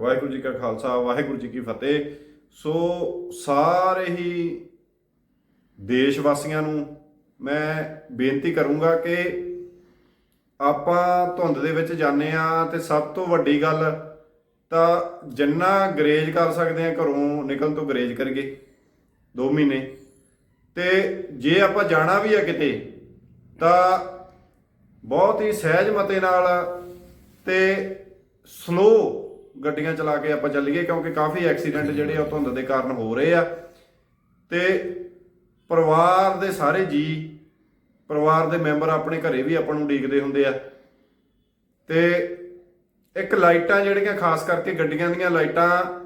ਵਾਹਿਗੁਰੂ ਜੀ ਕਾ ਖਾਲਸਾ, ਵਾਹਿਗੁਰੂ ਜੀ ਕੀ ਫਤਿਹ। ਸੋ ਸਾਰੇ ਹੀ ਦੇਸ਼ ਵਾਸੀਆਂ ਨੂੰ ਮੈਂ ਬੇਨਤੀ ਕਰੂੰਗਾ ਕਿ ਆਪਾਂ ਧੁੰਦ ਦੇ ਵਿੱਚ ਜਾਂਦੇ ਆ ਤੇ ਸਭ ਤੋਂ ਵੱਡੀ ਗੱਲ ਤਾਂ ਜਿੰਨਾ ਗਰੇਜ ਕਰ ਸਕਦੇ ਆ ਘਰੋਂ ਨਿਕਲਣ ਤੋਂ ਗਰੇਜ ਕਰੀਏ 2 ਮਹੀਨੇ। ਤੇ ਜੇ ਆਪਾਂ ਜਾਣਾ ਵੀ ਆ ਕਿਤੇ, ਤਾਂ ਬਹੁਤ ਹੀ ਸਹਿਜ ਮਤੇ ਨਾਲ ਤੇ ਸਲੋ ਗੱਡੀਆਂ ਚਲਾ ਕੇ ਆਪਾਂ ਚੱਲੀਏ ਕਿਉਂਕਿ ਕਾਫੀ ਐਕਸੀਡੈਂਟ ਜਿਹੜੇ ਆ ਉਹ ਧੁੰਦ ਦੇ ਕਾਰਨ ਹੋ ਰਹੇ ਆ। ਤੇ ਪਰਿਵਾਰ ਦੇ ਸਾਰੇ ਜੀ, ਪਰਿਵਾਰ ਦੇ ਮੈਂਬਰ ਆਪਣੇ ਘਰੇ ਵੀ ਆਪਾਂ ਨੂੰ ਉਡੀਕਦੇ ਹੁੰਦੇ ਆ। ਤੇ ਇੱਕ ਲਾਈਟਾਂ ਜਿਹੜੀਆਂ ਖਾਸ ਕਰਕੇ ਗੱਡੀਆਂ ਦੀਆਂ ਲਾਈਟਾਂ,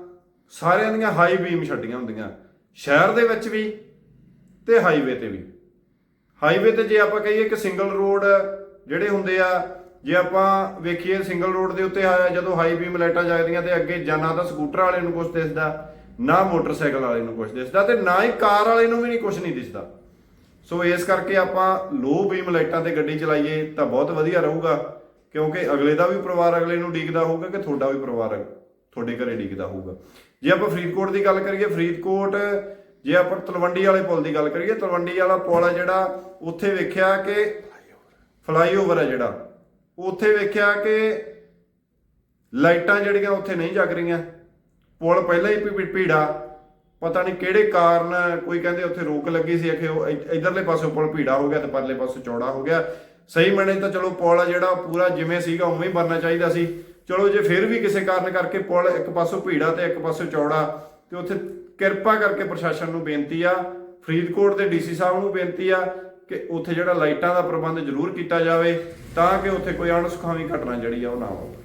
ਸਾਰਿਆਂ ਦੀਆਂ ਹਾਈ ਬੀਮ ਛੱਡੀਆਂ ਹੁੰਦੀਆਂ। ਸ਼ਹਿਰ ਦੇ ਵਿੱਚ ਵੀ ਤੇ ਹਾਈਵੇ ਤੇ ਵੀ। ਹਾਈਵੇ ਤੇ ਜੇ ਆਪਾਂ ਕਹੀਏ ਕਿ ਸਿੰਗਲ ਰੋਡ ਜਿਹੜੇ ਹੁੰਦੇ ਆ ਜੇ ਆਪਾਂ ਵੇਖੀਏ ਸਿੰਗਲ ਰੋਡ ਦੇ ਉੱਤੇ ਆਇਆ, ਜਦੋਂ ਹਾਈ ਬੀਮ ਲਾਈਟਾਂ ਜਗਦੀਆਂ ਤੇ ਅੱਗੇ ਜਾਨਾ ਤਾਂ ਸਕੂਟਰ ਵਾਲੇ ਨੂੰ ਕੁਝ ਦਿਸਦਾ, ਨਾ ਮੋਟਰਸਾਈਕਲ ਵਾਲੇ ਨੂੰ ਕੁਝ ਦਿਸਦਾ ਤੇ ਨਾ ਹੀ ਕਾਰ ਵਾਲੇ ਨੂੰ ਵੀ ਨਹੀਂ ਕੁਝ ਨਹੀਂ ਦਿਸਦਾ। ਸੋ ਇਸ ਕਰਕੇ ਆਪਾਂ ਲੋ ਬੀਮ ਲਾਈਟਾਂ ਤੇ ਗੱਡੀ ਚਲਾਈਏ ਤਾਂ ਬਹੁਤ ਵਧੀਆ ਰਹੂਗਾ, ਕਿਉਂਕਿ ਅਗਲੇ ਦਾ ਵੀ ਪਰਿਵਾਰ ਅਗਲੇ ਨੂੰ ਡੀਕਦਾ ਹੋਊਗਾ ਕਿ ਤੁਹਾਡਾ ਵੀ ਪਰਿਵਾਰ ਤੁਹਾਡੇ ਘਰੇ ਡੀਕਦਾ ਹੋਊਗਾ। ਜੇ ਆਪਾਂ ਫਰੀਦਕੋਟ ਦੀ ਗੱਲ ਕਰੀਏ, ਫਰੀਦਕੋਟ, ਜੇ ਆਪਾਂ ਤਲਵੰਡੀ ਵਾਲੇ ਪੁਲ ਦੀ ਗੱਲ ਕਰੀਏ, ਤਲਵੰਡੀ ਵਾਲਾ ਪੁਲ ਆ ਜਿਹੜਾ, ਉੱਥੇ ਵੇਖਿਆ ਕਿ ਫਲਾਈਓਵਰ ਹੈ ਜਿਹੜਾ। ਉੱਥੇ ਵੇਖਿਆ ਕਿ ਲਾਈਟਾਂ ਜਿਹੜੀਆਂ ਉੱਥੇ ਨਹੀਂ ਜਗ ਰਹੀਆਂ। ਪੁਲ ਪਹਿਲਾਂ ਹੀ ਭੀੜਾ। ਪਤਾ ਨਹੀਂ ਕਿਹੜੇ ਕਾਰਨ ਕੋਈ ਕਹਿੰਦੇ ਉੱਥੇ ਰੋਕ ਲੱਗੀ ਸੀ ਅਖੇ ਉਹ ਇਧਰਲੇ ਪਾਸੇ ਪੁਲ ਭੀੜਾ ਹੋ ਗਿਆ ਤੇ ਪਰਲੇ ਪਾਸੇ ਚੌੜਾ ਹੋ ਗਿਆ। ਸਹੀ ਮਣੇ ਤਾਂ ਚਲੋ ਪੁਲ ਆ ਜਿਹੜਾ ਪੂਰਾ ਜਿਵੇਂ ਸੀਗਾ ਉਵੇਂ ਹੀ ਬਣਨਾ ਚਾਹੀਦਾ ਸੀ। ਚਲੋ ਜੇ ਫਿਰ ਵੀ ਕਿਸੇ ਕਾਰਨ ਕਰਕੇ ਪੁਲ ਇੱਕ ਪਾਸੋਂ ਭੀੜਾ ਤੇ ਇੱਕ ਪਾਸੋਂ ਚੌੜਾ, ਤੇ ਉੱਥੇ ਕਿਰਪਾ ਕਰਕੇ ਪ੍ਰਸ਼ਾਸਨ ਨੂੰ ਬੇਨਤੀ ਆ, ਫਰੀਦਕੋਟ ਦੇ ਡੀਸੀ ਸਾਹਿਬ ਨੂੰ ਬੇਨਤੀ ਆ ਕਿ ਉੱਥੇ ਜਿਹੜਾ ਲਾਈਟਾਂ ਦਾ ਪ੍ਰਬੰਧ ਜ਼ਰੂਰ ਕੀਤਾ ਜਾਵੇ ਤਾਂ ਕਿ ਉੱਥੇ ਕੋਈ ਅਣਸੁਖਾਵੀ ਘਟਨਾ ਜਿਹੜੀ ਆ ਉਹ ਨਾ ਹੋਵੇ।